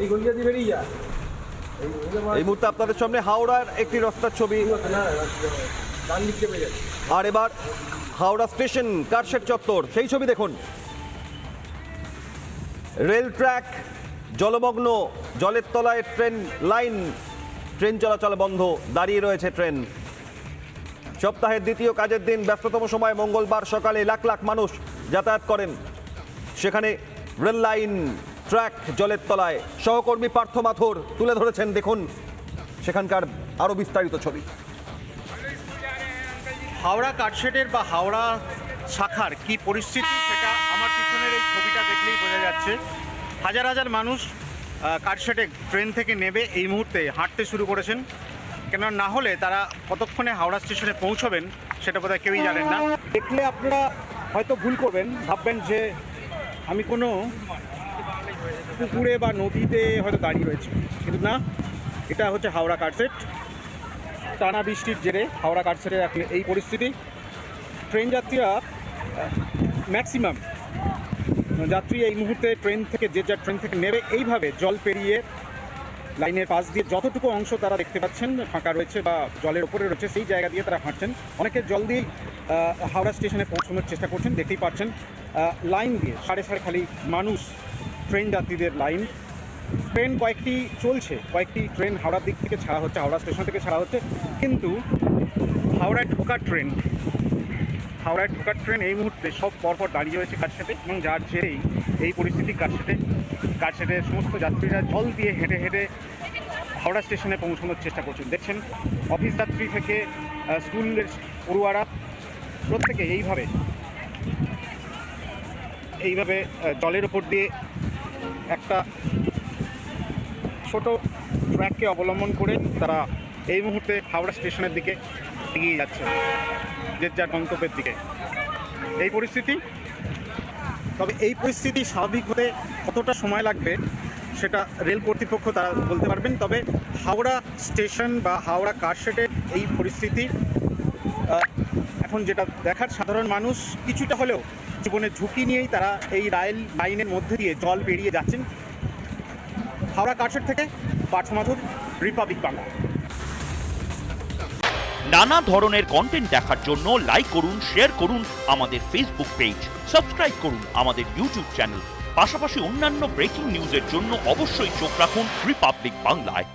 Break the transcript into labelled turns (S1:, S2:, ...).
S1: এই দিয়ে বেরিয়ে যা।
S2: মুহূর্তে আপনাদের সামনে হাওড়ার একটি রাস্তার ছবি। আর এবার হাওড়া স্টেশন কারশেড চত্বর সেই ছবি দেখুন। রেল ট্র্যাক জলমগ্ন জলের তলায় ট্রেন লাইন। ট্রেন চলাচল বন্ধ দাঁড়িয়ে রয়েছে ট্রেন। সপ্তাহের দ্বিতীয় কাজের দিন ব্যস্ততম সময় মঙ্গলবার সকালে লাখ লাখ মানুষ যাতায়াত করেন। সেখানে রেল লাইন, ট্র্যাক, জলের তলায় সহকর্মী পার্থ মাথুর তুলে ধরেছেন, দেখুন সেখানকার আরও বিস্তারিত ছবি।
S3: হাওড়া কাটশেটের বা হাওড়া শাখার কি পরিস্থিতি সেটা আমার পিছনের এই ছবিটা দেখলেই বোঝা যাচ্ছে। হাজার হাজার মানুষ কাটশেটে ট্রেন থেকে নেবে এই মুহূর্তে হাঁটতে শুরু করেছেন। কেন না হলে তারা কতক্ষণে হাওড়া স্টেশনে পৌঁছবেন সেটা বোধহয় কেউই জানেন না। দেখলে আপনারা হয়তো ভুল করবেন, ভাববেন যে আমি কোনো পুকুরে বা নদীতে হয়তো দাঁড়িয়ে রয়েছি। কিন্তু না, এটা হচ্ছে হাওড়া কাটশেট টানা বৃষ্টির জেরে হাওড়া কাটছেটের এখন এই পরিস্থিতি। ট্রেন যাত্রীরা ম্যাক্সিমাম যাত্রী এই মুহূর্তে ট্রেন থেকে যে যা ট্রেন থেকে নেবে, এইভাবে জল পেরিয়ে লাইনের পাশ দিয়ে যতটুকু অংশ তারা দেখতে পাচ্ছেন, ফাঁকা রয়েছে বা জলের ওপরে রয়েছে, সেই জায়গা দিয়ে তারা হাঁটছেন। অনেকে জল দিয়ে হাওড়া স্টেশনে পৌঁছানোর চেষ্টা করছেন, দেখতেই পাচ্ছেন। লাইন দিয়ে সাড়ে সাড়ে খালি মানুষ ট্রেন যাত্রীদের লাইন ট্রেন কয়েকটি চলছে, কয়েকটি ট্রেন হাওড়ার দিক থেকে ছাড়া হচ্ছে, হাওড়া স্টেশন থেকে ছাড়া হচ্ছে। কিন্তু হাওড়ায় ঢোকার ট্রেন হাওড়ায় ঢোকার ট্রেন এই মুহূর্তে সব পরপর দাঁড়িয়ে রয়েছে কাটসাটে এবং যার জেরেই এই পরিস্থিতি কাটসাটে কাটসাটের সমস্ত যাত্রীরা জল দিয়ে হেঁটে হেঁটে হাওড়া স্টেশনে পৌঁছানোর চেষ্টা করছেন। দেখছেন, অফিস যাত্রী থেকে স্কুলের পড়ুয়ারা প্রত্যেকে এইভাবে এইভাবে জলের ওপর দিয়ে একটা ছোট ট্র্যাককে অবলম্বন করে তারা এই মুহূর্তে হাওড়া স্টেশনের দিকে এগিয়ে যাচ্ছে, যে যার গন্তব্যের দিকে। এই পরিস্থিতি, তবে এই পরিস্থিতি স্বাভাবিক হতে কতটা সময় লাগবে সেটা রেল কর্তৃপক্ষ তারা বলতে পারবেন। তবে হাওড়া স্টেশন বা হাওড়া কারশেডের এই পরিস্থিতি এখন যেটা দেখার সাধারণ মানুষ কিছুটা হলেও জীবনের ঝুঁকি নিয়েই তারা এই রাইল লাইনের মধ্যে দিয়ে জল পেরিয়ে যাচ্ছেন। হাওড়া কারশেড থেকে পার্থ রিপাবলিক বাংলা।
S4: নানা ধরনের কন্টেন্ট দেখার জন্য লাইক করুন শেয়ার করুন আমাদের ফেসবুক পেজ সাবস্ক্রাইব করুন আমাদের ইউটিউব চ্যানেল পাশাপাশি অন্যান্য ব্রেকিং নিউজের জন্য অবশ্যই চোখ রাখুন রিপাবলিক বাংলায়